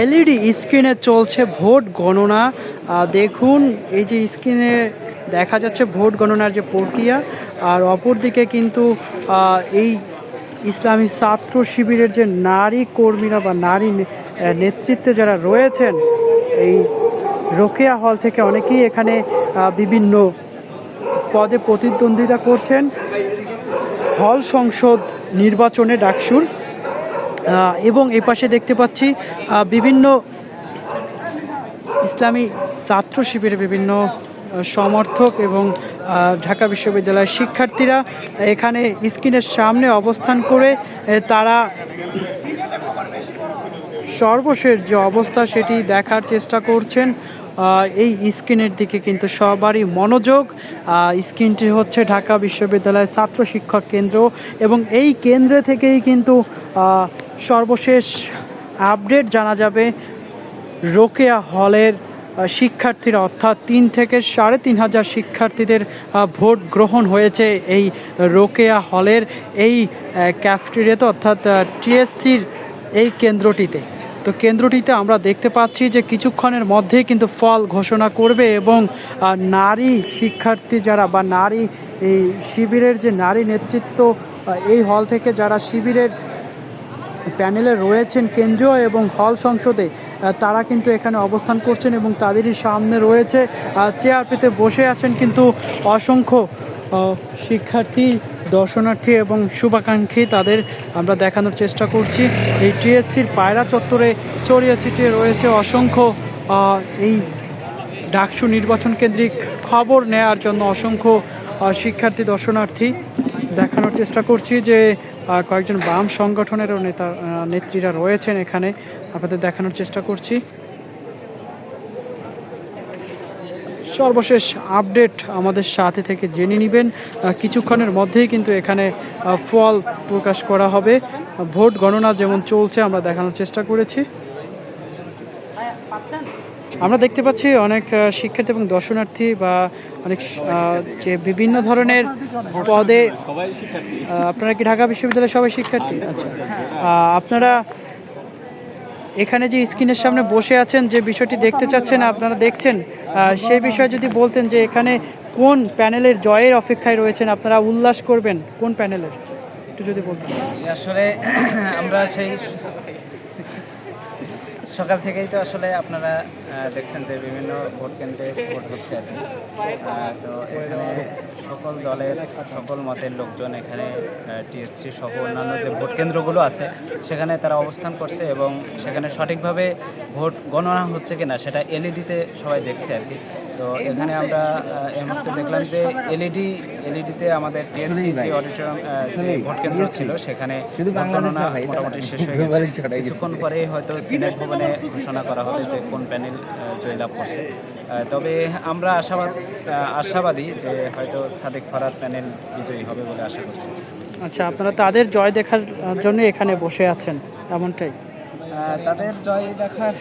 LED স্ক্রিনে চলছে vote গণনা। দেখুন, এই যে স্ক্রিনে দেখা যাচ্ছে ভোট গণনার যে প্রক্রিয়া, আর অপরদিকে কিন্তু এই ইসলামী ছাত্র শিবিরের যে নারী কর্মীরা বা নারী নেতৃত্বে যারা রয়েছেন, এই রোকেয়া হল থেকে অনেকেই এখানে বিভিন্ন পদে প্রতিদ্বন্দ্বিতা করছেন। হল সংসদ নির্বাচনে ডাকসুর এবং এ পাশে দেখতে পাচ্ছি বিভিন্ন ইসলামী ছাত্র শিবিরের বিভিন্ন সমর্থক এবং ঢাকা বিশ্ববিদ্যালয়ের শিক্ষার্থীরা এখানে স্ক্রিনের সামনে অবস্থান করে তারা সর্বশেষ যে অবস্থা সেটি দেখার চেষ্টা করছেন। এই স্ক্রিনের দিকে কিন্তু সবারই মনোযোগ। স্ক্রিনটি হচ্ছে ঢাকা বিশ্ববিদ্যালয়ের ছাত্র শিক্ষক কেন্দ্র এবং এই কেন্দ্র থেকেই কিন্তু সর্বশেষ আপডেট জানা যাবে রোকেয়া হলের শিক্ষার্থীরা। অর্থাৎ তিন থেকে সাড়ে তিন হাজার শিক্ষার্থীদের ভোট গ্রহণ হয়েছে এই রোকেয়া হলের এই ক্যাফটেরিয়াতে, অর্থাৎ টিএসসির এই কেন্দ্রটিতে। তো কেন্দ্রটিতে আমরা দেখতে পাচ্ছি যে কিছুক্ষণের মধ্যেই কিন্তু ফল ঘোষণা করবে এবং নারী শিক্ষার্থী যারা বা নারী, এই শিবিরের যে নারী নেতৃত্ব এই হল থেকে যারা শিবিরের প্যানেলে রয়েছেন কেন্দ্রীয় এবং হল সংসদে তারা কিন্তু এখানে অবস্থান করছেন এবং তাদেরই সামনে রয়েছে চেয়ার পেতে বসে আছেন কিন্তু অসংখ্য শিক্ষার্থী দর্শনার্থী এবং শুভাকাঙ্ক্ষী তাদের আমরা দেখানোর চেষ্টা করছি। এই টিএসসির পায়রা চত্বরে ছড়িয়ে ছিটিয়ে রয়েছে অসংখ্য এই ডাকসু নির্বাচন কেন্দ্রিক খবর নেয়ার জন্য অসংখ্য শিক্ষার্থী, দর্শনার্থী দেখানোর চেষ্টা করছি যে কয়েকজন বাম সংগঠনেরও নেতা নেত্রীরা রয়েছেন এখানে। আপনাদের দেখানোর চেষ্টা করছি। সর্বশেষ আপডেট আমাদের সাথে থেকে জেনে নেবেন। কিছুক্ষণের মধ্যেই কিন্তু এখানে ফল প্রকাশ করা হবে। ভোট গণনা যেমন চলছে, আমরা দেখানোর চেষ্টা করেছি। আমরা দেখতে পাচ্ছি অনেক শিক্ষার্থী এবং দর্শনার্থী বা অনেক যে বিভিন্ন ধরনের পদে আপনারা কি ঢাকা বিশ্ববিদ্যালয়ের সবাই শিক্ষার্থী? আচ্ছা। আপনারা এখানে যে স্ক্রিনের সামনে বসে আছেন, যে বিষয়টি দেখতে চাচ্ছেন, আপনারা দেখছেন সেই বিষয়ে যদি বলতেন যে এখানে কোন প্যানেলের জয়ের অপেক্ষায় রয়েছেন, আপনারা উল্লাস করবেন কোন প্যানেলের? একটু যদি বলতেন। আসলে আমরা সেই সকাল থেকেই তো আসলে আপনারা দেখছেন যে বিভিন্ন ভোট কেন্দ্রে ভোট হচ্ছে আর তো এখানে সকল দলের, সকল মতের লোকজন এখানে টিএসসি সহ অন্যান্য যে ভোট কেন্দ্রগুলো আছে, সেখানে তারা অবস্থান করছে এবং সেখানে সঠিকভাবে ভোট গণনা হচ্ছে কিনা, সেটা এলইডিতে সবাই দেখছে আর কি। তো এখানে আমরা এই মুহূর্তে দেখলাম যে এলইডি এলইডিতে আমাদের টিএসসি যে অডিটোরিয়াম যে ভোট কেন্দ্র ছিল সেখানে গণনা মোটামুটি শেষ হয়ে গেছে। কিছুক্ষণ পরে হয়তো সিনেট ভবনে ঘোষণা করা হবে যে কোন প্যানেল জয়লাভ করছে। তবে আমরা আশাবাদ আশাবাদী যে হয়তো সাদেক ফারাদ প্যানেল বিজয়ী হবে বলে আশা করছি। আচ্ছা আপনারা তাদের জয় দেখার জন্য এখানে বসে আছেন এমনটাই। তাদের জয় দেখার